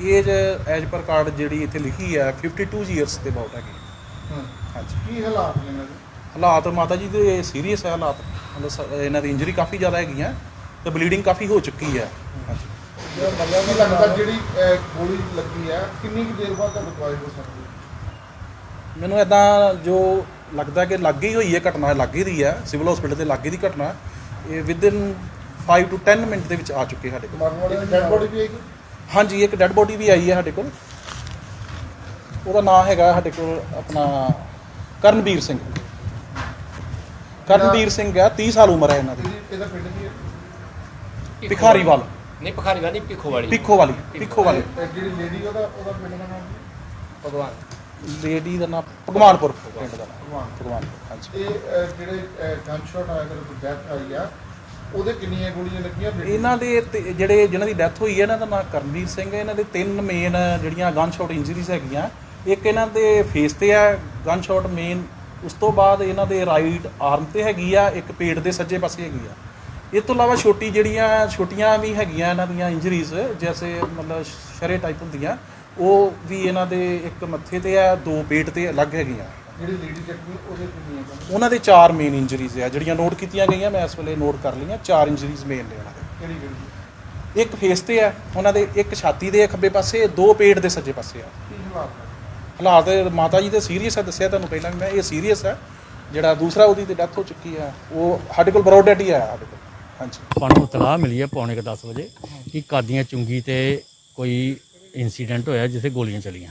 Age as per card ਜਿਹੜੀ ਇੱਥੇ ਲਿਖੀ ਹੈ 52 ਇਅਰਸ ਦੇ ਅਬਾਊਟ ਹੈਗੀ। ਹਾਂ। ਹਾਂਜੀ। ਕੀ ਹਾਲਾਤ ਨੇ ਇਹਨਾਂ ਦੇ? ਹਾਲਾਤ ਮਾਤਾ ਜੀ ਦੇ ਸੀਰੀਅਸ ਹੈ ਹਾਲਾਤ। ਮਤਲਬ ਇਹਨਾਂ ਦੀ ਇੰਜਰੀ ਕਾਫੀ ਜ਼ਿਆਦਾ ਹੈਗੀਆਂ ਤੇ ਬਲੀਡਿੰਗ ਕਾਫੀ ਹੋ ਚੁੱਕੀ ਹੈ ਹਾਂਜੀ। ਕੀ ਲੱਗਦਾ ਜਿਹੜੀ ਅਹ, ਗੋਲੀ ਲੱਗੀ ਹੈ ਕਿੰਨੀ ਕੁ ਦੇਰ ਬਾਅਦ ਤੁਹਾਨੂੰ ਦਵਾਈ ਹੋ ਸਕਦੀ ਹੈ ਮੈਨੂੰ ਇਦਾਂ ਜੋ ਲੱਗਦਾ ਕਿ ਲੱਗੀ ਹੀ ਹੋਈ ਹੈ ਘਟਨਾ ਲੱਗੀ ਦੀ ਹੈ ਸਿਵਲ ਹਸਪੀਟਲ ਤੇ ਲੱਗੀ ਦੀ ਘਟਨਾ। ਇਹ ਵਿਦਿਨ 5 ਟੂ 10 ਮਿੰਟ ਦੇ ਵਿੱਚ ਆ ਚੁੱਕੇ ਸਾਡੇ ਕੋਲ। ਮਰਨ ਵਾਲੇ ਦੀ ਡੈਡ ਬੋਡੀ ਵੀ ਆਏਗੀ ਹਾਂਜੀ ਇੱਕ ਡੈੱਡ ਬੋਡੀ ਵੀ ਆਈ ਹੈ ਸਾਡੇ ਕੋਲ। ਉਹਦਾ ਨਾਮ ਹੈਗਾ ਸਾਡੇ ਕੋਲ ਆਪਣਾ ਕਰਨਵੀਰ ਸਿੰਘ। ਕਰਨਵੀਰ ਸਿੰਘ ਹੈ 30 ਸਾਲ ਉਮਰ ਹੈ ਇਹਨਾਂ ਦੀ। ਇਹਦੀ ਪਿੰਡ ਕੀ ਹੈ? ਭਿਖਾਰੀਵਾਲ। ਨਹੀਂ ਭਿਖਾਰੀ ਵਾਲੀ ਪਿੱਖੋ ਵਾਲੀ ਪਿੱਖੋ ਵਾਲੀ ਪਿੱਖੋ ਵਾਲੀ ਇਹ ਜਿਹੜੀ ਲੇਡੀ ਉਹਦਾ ਉਹਦਾ ਪਿੰਡ ਦਾ ਨਾਮ ਭਗਵਾਨ। ਲੇਡੀ ਦਾ ਨਾਮ ਭਗਵਾਨਪੁਰ। ਪਿੰਡ ਦਾ ਭਗਵਾਨ। ਭਗਵਾਨਪੁਰ ਹਾਂਜੀ। ਇਹ ਜਿਹੜੇ ਗਨ ਸ਼ਾਟ ਆਇਆ ਤੇ ਡੈਥ ਆਈ ਆ। ਉਹਦੇ ਕਿੰਨੀਆਂ ਗੋਲੀਆਂ ਲੱਗੀਆਂ ਇਹਨਾਂ ਦੇ ਤੇ ਜਿਹੜੇ ਜਿਨ੍ਹਾਂ ਦੀ ਡੈਥ ਹੋਈ ਹੈ ਇਹਨਾਂ ਦਾ ਨਾਮ ਕਰਨਵੀਰ ਸਿੰਘ ਹੈ। ਇਹਨਾਂ ਦੇ ਤਿੰਨ ਮੇਨ ਜਿਹੜੀਆਂ ਗਨ ਸ਼ਾਟ ਇੰਜਰੀਜ਼ ਹੈਗੀਆਂ। ਇੱਕ ਇਹਨਾਂ ਦੇ ਫੇਸ ਤੇ ਹੈ ਗਨ ਸ਼ਾਟ ਮੇਨ ਉਸ ਤੋਂ ਬਾਅਦ ਇਹਨਾਂ ਦੇ ਰਾਈਟ ਆਰਮ ਤੇ ਹੈਗੀ ਆ, ਇੱਕ ਪੇਟ ਦੇ ਸੱਜੇ ਪਾਸੇ ਹੈਗੀ ਆ। ਇਹ ਤੋਂ ਇਲਾਵਾ ਛੋਟੀ ਜਿਹੜੀਆਂ, ਛੋਟੀਆਂ ਵੀ ਹੈਗੀਆਂ ਇਹਨਾਂ ਦੀਆਂ ਇੰਜਰੀਜ਼ ਜੈਸੇ ਮਤਲਬ ਸ਼ਰੇ ਟਾਈਪ ਹੁੰਦੀਆਂ, ਉਹ ਵੀ ਇਹਨਾਂ ਦੇ ਇੱਕ ਮੱਥੇ ਤੇ ਆ ਦੋ ਪੇਟ ਤੇ ਅਲੱਗ ਹੈਗੀਆਂ। ਜਿਹੜੀ ਲੇਡੀ ਜ਼ਖਮੀ ਉਹਦੇ ਕਿੰਨੀਆਂ ਗੋਲੀਆਂ? ਉਹਨਾਂ ਦੇ ਚਾਰ ਮੇਨ ਇੰਜਰੀਜ਼ ਆ ਜਿਹੜੀਆਂ ਨੋਟ ਕੀਤੀਆਂ ਗਈਆਂ ਮੈਂ ਇਸ ਵੇਲੇ ਨੋਟ ਕਰ ਲਈਆਂ ਚਾਰ ਇੰਜਰੀਜ਼ ਮੇਨ ਨੇ ਉਹਨਾਂ ਦੇ। ਕਿਹੜੀ ਕਿਹੜੀ ਇੱਕ ਫੇਸ ਤੇ ਆ ਉਹਨਾਂ ਦੇ ਇੱਕ ਛਾਤੀ ਦੇ ਖੱਬੇ ਪਾਸੇ ਦੋ ਪੇਟ ਦੇ ਸੱਜੇ ਪਾਸੇ ਆ। ਕੀ ਹਾਲਾਤ ਨੇ? ਹਾਲਾਤ ਮਾਤਾ ਜੀ ਦੇ ਸੀਰੀਅਸ ਆ ਦੱਸਿਆ ਤੁਹਾਨੂੰ ਪਹਿਲਾਂ ਵੀ ਮੈਂ ਇਹ ਸੀਰੀਅਸ ਹੈ ਜਿਹੜਾ ਦੂਸਰਾ ਉਹਦੀ ਤੇ ਡੈਥ ਹੋ ਚੁੱਕੀ ਆ ਉਹ ਸਾਡੇ ਕੋਲ ਬਰੋਡ ਡੈਡ ਹੀ ਆਇਆ ਸਾਡੇ ਕੋਲ। ਹਾਂਜੀ। ਆਪਾਂ ਨੂੰ ਇਤਲਾਹ ਮਿਲੀ ਹੈ ਪੌਣੇ ਕੁ 10 ਵਜੇ ਕਿ ਕਾਦੀਆਂ ਚੁੰਗੀ ਤੇ ਕੋਈ ਇਨਸੀਡੈਂਟ ਹੋਇਆ ਜਿੱਥੇ ਗੋਲੀਆਂ ਚਲੀਆਂ?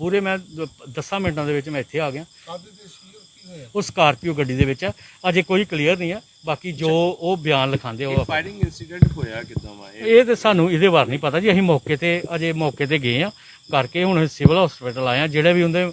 ਪੂਰੇ ਮੈਂ 10 ਮਿੰਟਾਂ ਦੇ ਵਿੱਚ ਮੈਂ ਇੱਥੇ ਆ ਗਿਆ। ਕਾਦੇ ਤੇ ਸੀ ਉਹ ਕੀ ਹੋਇਆ? ਉਹ ਸਕਾਰਪੀਓ ਗੱਡੀ ਦੇ ਵਿੱਚ ਆ। ਅਜੇ ਕੋਈ ਕਲੀਅਰ ਨਹੀਂ ਆ। ਬਾਕੀ ਜੋ ਉਹ ਬਿਆਨ ਲਿਖਾਉਂਦੇ ਉਹ ਆਪਾਂ- ਫਾਇਰਿੰਗ ਇਨਸੀਡੈਂਟ ਹੋਇਆ ਕਿਦਾਂ ਵਾ? ਇਹ ਇਹ ਤੇ ਸਾਨੂੰ ਇਹਦੇ ਬਾਰੇ ਨਹੀਂ ਪਤਾ ਜੀ। ਅਸੀਂ ਮੌਕੇ ਤੇ ਅਜੇ ਮੌਕੇ ਤੇ ਗਏ ਆ। ਕਰਕੇ ਹੁਣ ਸਿਵਲ ਹਸਪੀਟਲ ਆਏ ਆ। ਜਿਹੜੇ ਵੀ ਉਹਦੇ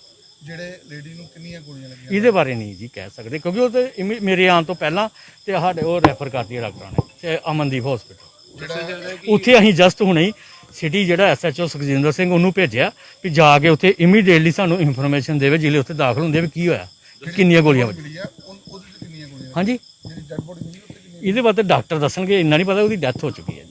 ਜਿਹੜੇ ਲੇਡੀ ਨੂੰ ਕਿੰਨੀਆਂ ਗੋਲੀਆਂ ਲੱਗੀਆਂ ਇਹਦੇ ਬਾਰੇ ਨਹੀਂ ਜੀ ਕਹਿ ਸਕਦੇ ਕਿਉਂਕਿ ਉਹ ਤੇ ਇਮੀ- ਮੇਰੇ ਆਉਣ ਤੋਂ ਪਹਿਲਾਂ ਤੇ ਸਾਡੇ ਉਹ ਰੈਫਰ ਕਰਤੀ ਹੈ ਡਾਕਟਰਾਂ ਨੇ ਤੇ ਅਮਨਦੀਪ ਹਸਪੀਟਲ ਜਿਹੜਾ ਉੱਥੇ ਅਸੀਂ ਜਸਟ ਹੁਣੇ ਹੀ ਸਿਟੀ ਜਿਹੜਾ ਐਸਐਚਓ ਸੁਖਜਿੰਦਰ ਸਿੰਘ ਉਹਨੂੰ ਭੇਜਿਆ ਵੀ ਜਾ ਕੇ ਉੱਥੇ ਇਮੀਡੀਏਟਲੀ ਸਾਨੂੰ ਇਨਫੋਰਮੇਸ਼ਨ ਦੇਵੇ ਜਿਹੜੇ ਉੱਥੇ ਦਾਖਲ ਹੁੰਦੇ ਵੀ ਕੀ ਹੋਇਆ ਤੇ ਕਿੰਨੀਆਂ ਗੋਲੀਆਂ ਵੱਜੀਆਂ ਮਿਲੀ ਆ ਉਹ- ਉਹਦੇ ਤੇ ਕਿੰਨੀਆਂ ਗੋਲੀਆਂ ਹਾਂਜੀ। ਜਿਹੜੀ ਡੈਡ ਬੋਡੀ ਮਿਲੀ ਉੱਤੇ ਕਿੰਨੀਆਂ ਇਹਦੇ ਬਾਰੇ ਡਾਕਟਰ ਦੱਸਣਗੇ ਇੰਨਾ ਨਹੀਂ ਪਤਾ ਉਹਦੀ ਡੈਥ ਹੋ ਚੁੱਕੀ ਹੈ ਜੀ।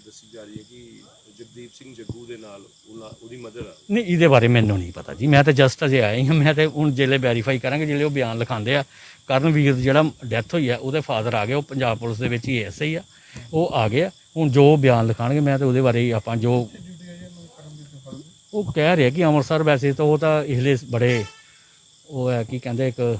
ਦੱਸੀ ਜਾ ਰਹੀ ਹੈ ਕਿ ਜਗਦੀਪ ਸਿੰਘ ਜੱਗੂ ਦੇ ਨਾਲ ਉਹਨਾਂ- ਉਹਦੀ ਮਦਰ ਆ। ਨਹੀਂ, ਇਹਦੇ ਬਾਰੇ ਮੈਨੂੰ ਨਹੀਂ ਪਤਾ ਜੀ। ਮੈਂ ਤਾਂ ਜਸਟ ਅਜੇ ਆਇਆ ਹੀ। ਹਾਂ ਮੈਂ ਤਾਂ ਹੁਣ ਜਿਹੜੇ ਵੈਰੀਫਾਈ ਕਰਾਂਗੇ ਜਿਹੜੇ ਉਹ ਬਿਆਨ ਲਿਖਾਉਂਦੇ ਆ। ਕਰਨਵੀਰ ਜਿਹੜਾ ਡੈਥ ਹੋਈ ਆ, ਉਹਦੇ ਫਾਦਰ ਆ ਗਏ। ਉਹ ਪੰਜਾਬ ਪੁਲਿਸ ਦੇ ਵਿੱਚ ਹੀ ਐਸਆਈ ਆ। ਉਹ ਆ ਗਏ ਆ। ਹੁਣ ਜੋ ਬਿਆਨ ਲਿਖਾਣਗੇ ਮੈਂ ਤਾਂ ਉਹਦੇ ਬਾਰੇ ਹੀ ਆਪਾਂ ਜੋ ਉਹ ਕਹਿ ਰਿਹਾ ਕਿ ਅੰਮ੍ਰਿਤਸਰ ਵੈਸੇ ਤਾਂ ਉਹ ਤਾਂ ਇਸਲੇ ਬੜੇ ਉਹ ਹੈ, ਕੀ ਕਹਿੰਦੇ ਇੱਕ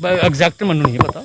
ਐਗਜ਼ੈਕਟ ਮੈਨੂੰ ਨਹੀਂ ਪਤਾ।